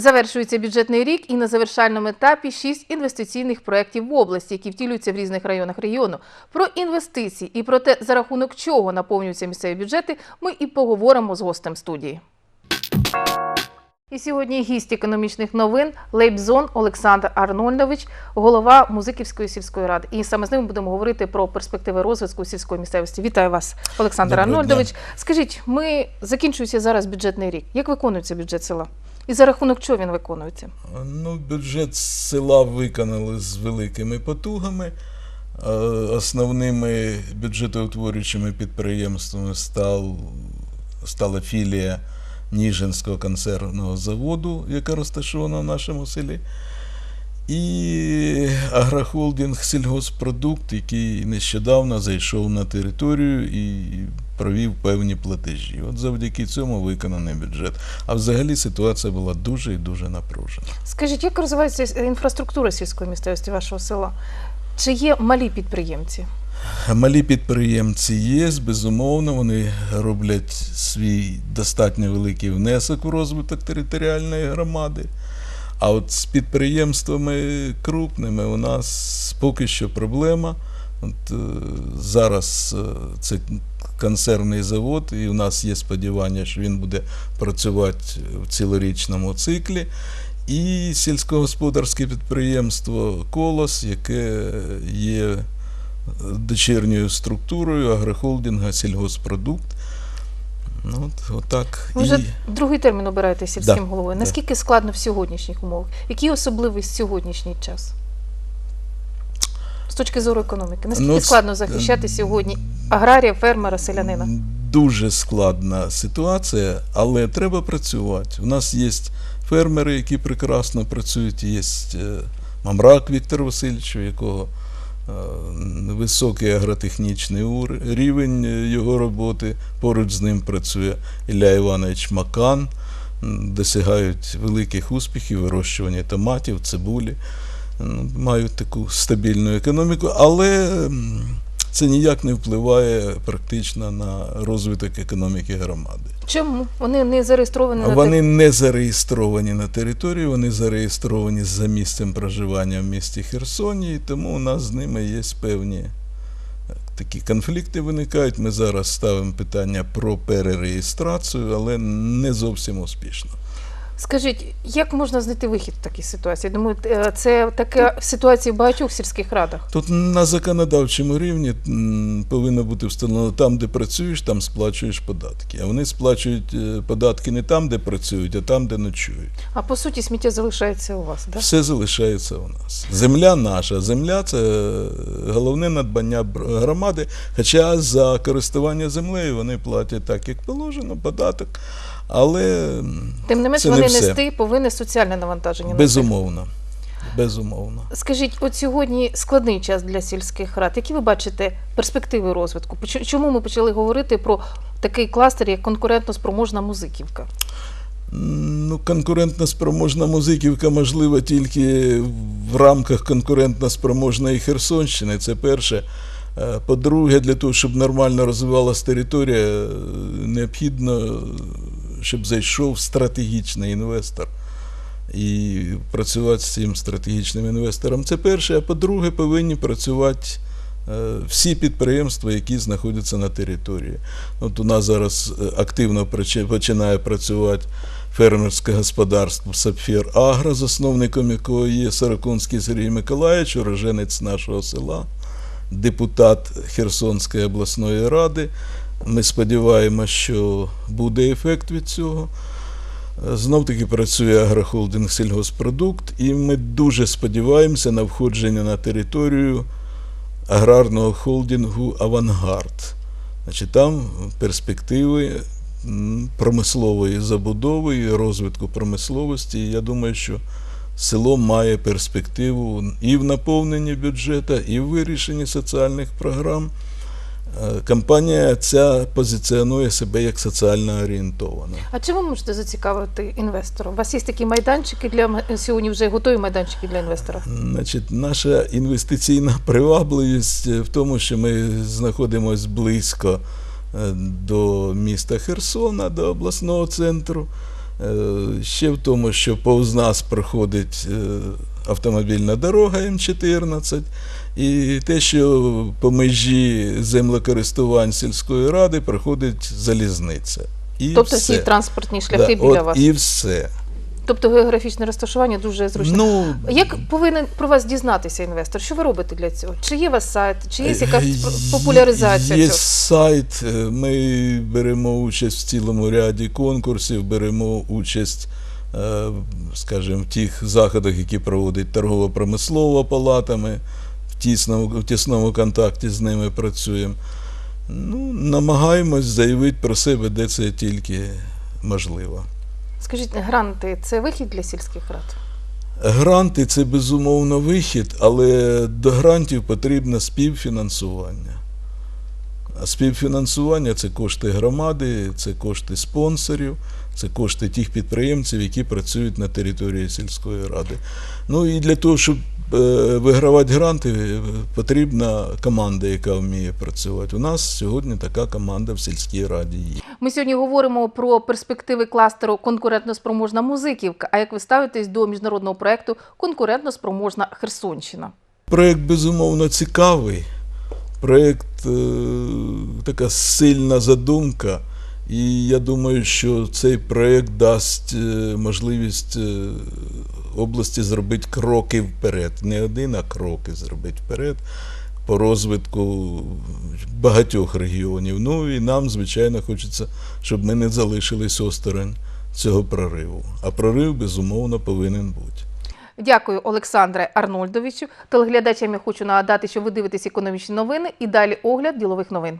Завершується бюджетний рік і на завершальному етапі шість інвестиційних проєктів в області, які втілюються в різних районах регіону. Про інвестиції і про те, за рахунок чого наповнюються місцеві бюджети, ми і поговоримо з гостем студії. І сьогодні гість економічних новин Лейбзон Олександр Арнольдович, голова Музиківської сільської ради. І саме з ним будемо говорити про перспективи розвитку сільської місцевості. Вітаю вас, Олександр Доброго Арнольдович. Скажіть, ми закінчується зараз бюджетний рік. Як виконується бюджет села? І за рахунок чого він виконується? Ну, бюджет села виконали з великими потугами. Е, Основними бюджетоутворюючими підприємствами став, стала філія Ніжинського консервного заводу, яка розташована в нашому селі. І агрохолдинг Сільгоспродукт, який нещодавно зайшов на територію і провів певні платежі. От завдяки цьому виконаний бюджет. А взагалі ситуація була дуже і дуже напружена. Скажіть, як розвивається інфраструктура сільської місцевості вашого села? Чи є малі підприємці? Малі підприємці є, безумовно, вони роблять свій достатньо великий внесок в розвиток територіальної громади. А от з підприємствами крупними у нас поки що проблема. От, е, зараз е, це консервний завод, і у нас є сподівання, що він буде працювати в цілорічному циклі. І сільськогосподарське підприємство Колос, яке є дочірньою структурою агрохолдинга Сільгоспродукт. Ну, от, отак. Ви вже І... другий термін обираєте сільським Да, головою. да. Наскільки складно в сьогоднішніх умовах? Які особливості сьогоднішній час? З точки зору економіки, наскільки Ну, складно захищати сьогодні аграрія, фермера, селянина? Дуже складна ситуація, але треба працювати. У нас є фермери, які прекрасно працюють. Є е, Мамрак Віктор Васильович, у якого е, високий агротехнічний рівень е, його роботи. Поруч з ним працює Ілля Іванович Макан. Досягають великих успіхів в вирощуванні томатів, цибулі, мають таку стабільну економіку, але це ніяк не впливає практично на розвиток економіки громади. Чому? Вони не зареєстровані на Вони не зареєстровані на території, вони зареєстровані за місцем проживання в місті Херсоні, і тому у нас з ними є певні е, такі конфлікти виникають. Ми зараз ставимо питання про перереєстрацію, але не зовсім успішно. Скажіть, як можна знайти вихід в такій ситуації? Думаю, е, це така ситуація в багатьох сільських радах. Тут на законодавчому рівні повинно бути встановлено там, де працюєш, там сплачуєш податки. А вони сплачують е, податки не там, де працюють, а там, де ночують. А по суті, сміття залишається у вас, так? Все залишається у нас. Земля наша. Земля це е, головне надбання громади. Хоча за користування землею вони платять так, як положено, податок. Але Тим не менш, не вони все. нести повинні соціальне навантаження. безумовно. Безумовно. Скажіть, от сьогодні складний час для сільських рад. Які ви бачите перспективи розвитку? Чому ми почали говорити про такий кластер, як конкурентно спроможна музиківка? Ну, конкурентно спроможна музиківка можлива тільки в рамках конкурентно спроможної Херсонщини. Це перше. Е, По-друге, для того, щоб нормально розвивалася територія, е, необхідно, щоб зайшов стратегічний інвестор. І працювати з цим стратегічним інвестором. Це перше. А по-друге, повинні працювати е, всі підприємства, які знаходяться на території. От у нас зараз е, активно починає працювати фермерське господарство Сапфір Агро, засновником якого є Сороконський Сергій Миколаївич, уроженець нашого села, депутат Херсонської обласної ради. Ми сподіваємося, що буде ефект від цього. Знов таки працює агрохолдинг Сільгоспродукт, і ми дуже сподіваємося на входження на територію аграрного холдингу Авангард. Значить, там перспективи промислової забудови і розвитку промисловості. Я думаю, що село має перспективу і в наповненні бюджету, і в вирішенні соціальних програм. Е, Компанія ця позиціонує себе як соціально орієнтована. А чим ви можете зацікавити інвестора? У вас є такі майданчики для сьогодні вже готові майданчики для інвестора? Значить, наша інвестиційна привабливість в тому, що ми знаходимося близько е, до міста Херсона, до обласного центру. Е, Ще в тому, що повз нас проходить е, автомобільна дорога М14, і те, що по межі землекористувань сільської ради проходить залізниця. І Тобто все. всі транспортні шляхи Да, біля от вас. І все. Тобто географічне розташування дуже зручне. Ну, Як повинен про вас дізнатися інвестор? Що ви робите для цього? Чи є у вас сайт, чи є Е, якась є- популяризація Є цього? сайт, е, ми беремо участь в цілому ряді конкурсів, беремо участь, е, скажімо, в тих заходах, які проводить торгово-промислова палата. Ми в тісному, в тісному контакті з ними працюємо. Ну, намагаємось заявити про себе, де це тільки можливо. Скажіть, гранти це вихід для сільських рад? Гранти це безумовно вихід, але до грантів потрібно співфінансування. А співфінансування це кошти громади, це кошти спонсорів, це кошти тих підприємців, які працюють на території сільської ради. Ну і для того, щоб е, вигравати гранти, е, потрібна команда, яка вміє працювати. У нас сьогодні така команда в сільській раді є. Ми сьогодні говоримо про перспективи кластеру конкурентноспроможна музиківка. А як ви ставитесь до міжнародного проекту Конкурентноспроможна Херсонщина? Проєкт безумовно цікавий. Проєкт е, така сильна задумка. І я думаю, що цей проєкт дасть е, можливість е, області зробити кроки вперед. Не один, а кроки зробити вперед по розвитку багатьох регіонів. Ну і нам, звичайно, хочеться, щоб ми не залишились осторонь цього прориву. А прорив, безумовно, повинен бути. Дякую, Олександре Арнольдовичу. Телеглядачам я хочу нагадати, що ви дивитесь економічні новини і далі огляд ділових новин.